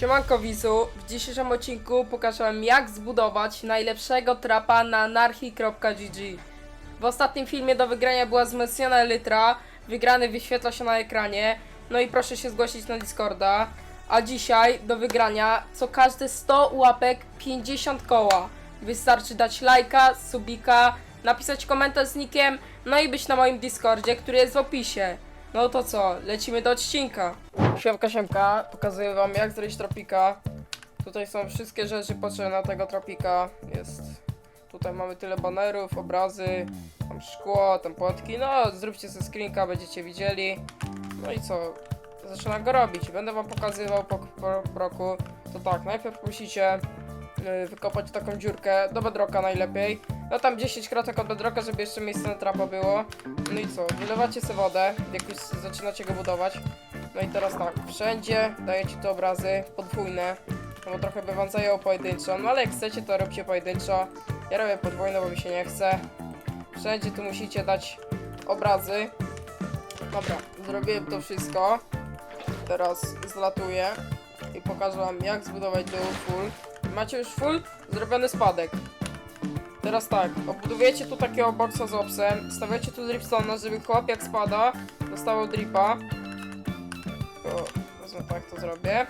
Siemanko Wizu, w dzisiejszym odcinku pokażę wam jak zbudować najlepszego trapa na anarchy.gg W ostatnim filmie do wygrania była wzmocniona elytra, wygrany wyświetla się na ekranie, no i proszę się zgłosić na Discorda. A dzisiaj do wygrania co każde 100 łapek 50 koła. Wystarczy dać lajka, subika, napisać komentarz z nickiem, no i być na moim Discordzie, który jest w opisie. No to co, lecimy do odcinka. Siemka, siemka, pokazuję wam jak zrobić tropika. Tutaj są wszystkie rzeczy potrzebne na tego tropika. Jest... Tutaj mamy tyle banerów, obrazy, tam szkło, tam płotki. No, zróbcie sobie screenka, będziecie widzieli. No i co? Zaczynam go robić. Będę wam pokazywał po, po, po roku. To tak, najpierw musicie y, wykopać taką dziurkę do bedroka najlepiej. No tam 10 kratek od bedroka, żeby jeszcze miejsce na trapa było. No i co? Wylewacie sobie wodę, jak już zaczynacie go budować. No i teraz tak, wszędzie dajecie tu obrazy podwójne, no bo trochę by wam zajęło pojedynczo, no ale jak chcecie to róbcie pojedynczo. Ja robię podwójne, bo mi się nie chce. Wszędzie tu musicie dać obrazy. Dobra, zrobiłem to wszystko. Teraz zlatuję i pokażę wam jak zbudować dół full. Macie już full? Zrobiony spadek. Teraz tak, obudujecie tu takiego boxa z opsem, stawiacie tu dripstone'a, żeby chłop jak spada, dostawał dripa. Tylko wezmę tak, to zrobię.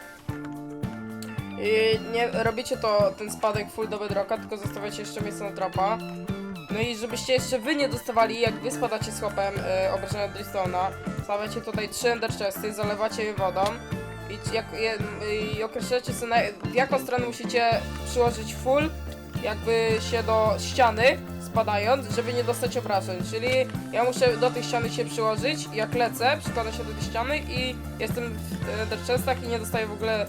I nie robicie to, ten spadek full do bedrocka, tylko zostawiacie jeszcze miejsce na trapa. No i żebyście jeszcze wy nie dostawali, jak wy spadacie z chłopem yy, obrażenia Dristona, stawiacie tutaj trzy ender chesty, zalewacie je wodą i, jak, je, i określacie sobie, na, w jaką stronę musicie przyłożyć full, jakby się do ściany, spadając, żeby nie dostać obrażeń. Czyli ja muszę do tej ściany się przyłożyć, jak lecę, przykładam się do tej ściany i jestem w ender i nie dostaję w ogóle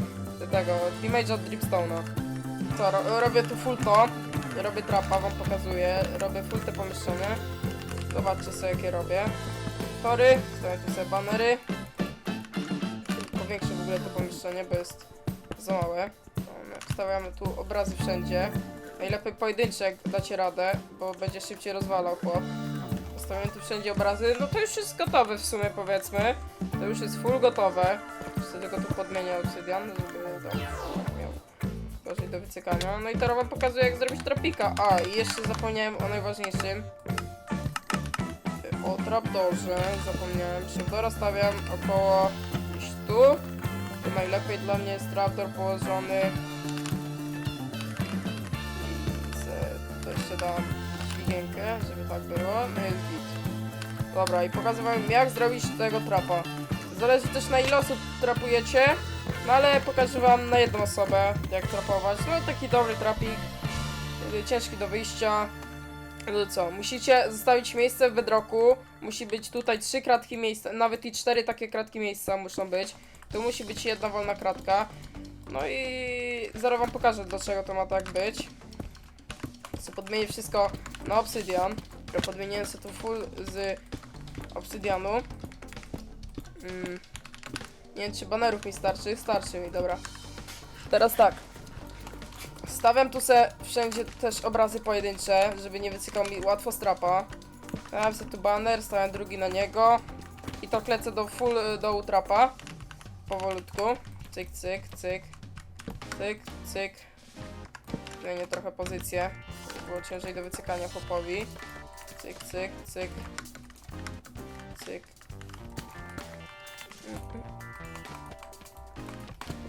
tego damage'a od dripstone'a. Co, ro robię tu full to, robię trapa, wam pokazuję, robię full te pomieszczenie. Zobaczcie sobie jakie robię. Tory, stawiam tu sobie banery. Powiększę w ogóle to pomieszczenie, bo jest za małe. Stawiamy tu obrazy wszędzie. Najlepiej pojedyncze, jak dacie radę, bo będzie szybciej rozwalał chłop. Stawiamy tu wszędzie obrazy. No to już jest gotowe w sumie, powiedzmy. To już jest full gotowe. Jeszcze tylko tu podmienię obsydian, żeby tam miał gorzej do wycykania. No i teraz wam pokazuję, jak zrobić tropika. A, i jeszcze zapomniałem o najważniejszym. O trapdorze, zapomniałem. Trapdora stawiam około gdzieś tu. To najlepiej dla mnie jest trapdor położony jeszcze dam żeby tak było. No jest git. Dobra, i pokazywałem jak zrobić tego trapa. Zależy też na ile osób trapujecie, no ale pokażę wam na jedną osobę jak trapować. No taki dobry trapik, y, ciężki do wyjścia. No co, musicie zostawić miejsce w bedroku, musi być tutaj trzy kratki miejsca, nawet i cztery takie kratki miejsca muszą być. Tu musi być jedna wolna kratka. No i zaraz wam pokażę dlaczego to ma tak być. Co podmienię wszystko na obsydian. Dobra, Podmieniłem sobie tu full z obsydianu. Mm. Nie wiem czy banerów mi starczy. Starczy mi, dobra. Teraz tak. Stawiam tu se wszędzie też obrazy pojedyncze, żeby nie wycykał mi łatwo strapa. Stawiam sobie tu baner, stawiam drugi na niego. I to lecę do full y, dołu trapa. Powolutku. Cyk, cyk, cyk. Cyk, cyk. Zmienię trochę pozycję, było ciężej do wycykania chłopowi. Cyk, cyk, cyk. Cyk.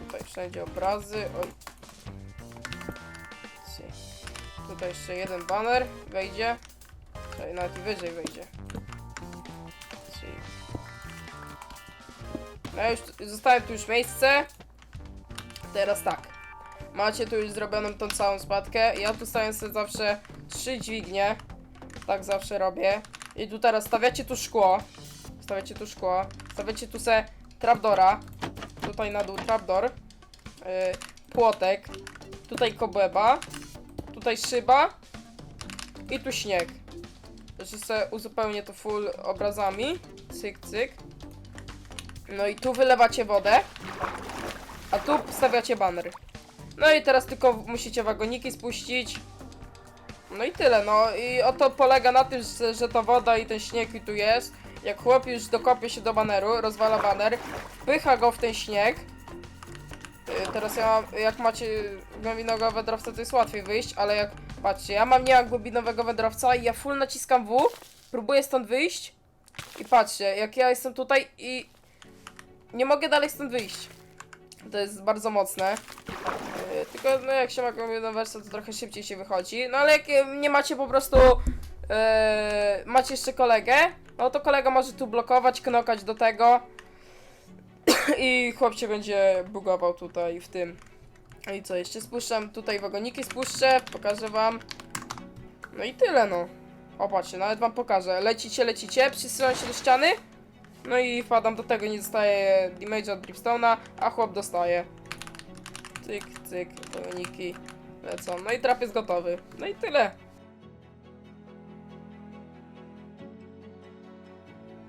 Tutaj wszędzie obrazy. Oj. Cyk. Tutaj jeszcze jeden baner wejdzie. Tutaj nawet i wyżej wejdzie. Cyk. No już zostawiam tu już miejsce. Teraz tak. Macie tu już zrobioną tą całą spadkę. Ja tu stawiam sobie zawsze trzy dźwignie. Tak zawsze robię. I tu teraz stawiacie tu szkło. Stawiacie tu szkło. Stawiacie tu se trapdora. Tutaj na dół trapdor. Yy, płotek. Tutaj kobłęba. Tutaj szyba. I tu śnieg. Że se uzupełnię to full obrazami. Cyk, cyk. No i tu wylewacie wodę. A tu stawiacie baner. No i teraz tylko musicie wagoniki spuścić. No i tyle, no i oto polega na tym, że, ta woda i ten śnieg tu jest. Jak chłop już dokopie się do baneru, rozwala baner, wpycha go w ten śnieg. Y, Teraz ja mam, jak macie głębinowego wędrowca, to jest łatwiej wyjść, ale jak, patrzcie, ja mam nie mam głębinowego wędrowca i ja full naciskam W, próbuję stąd wyjść i patrzcie, jak ja jestem tutaj i nie mogę dalej stąd wyjść. To jest bardzo mocne. Tylko no jak się ma głębinową wersję, to trochę szybciej się wychodzi. No ale jak nie macie po prostu yy, macie jeszcze kolegę, no to kolega może tu blokować, knokać do tego i chłop się będzie bugował tutaj w tym. No i co, jeszcze spuszczam tutaj wagoniki, spuszczę, pokażę wam. No i tyle no. O patrzcie, nawet wam pokażę. Lecicie, lecicie, przysyłam się do ściany. No i wpadam do tego, nie dostaję damage od Dripstone'a, a chłop dostaje. Cyk, cyk, wagoniki lecą. No i trap jest gotowy. No i tyle.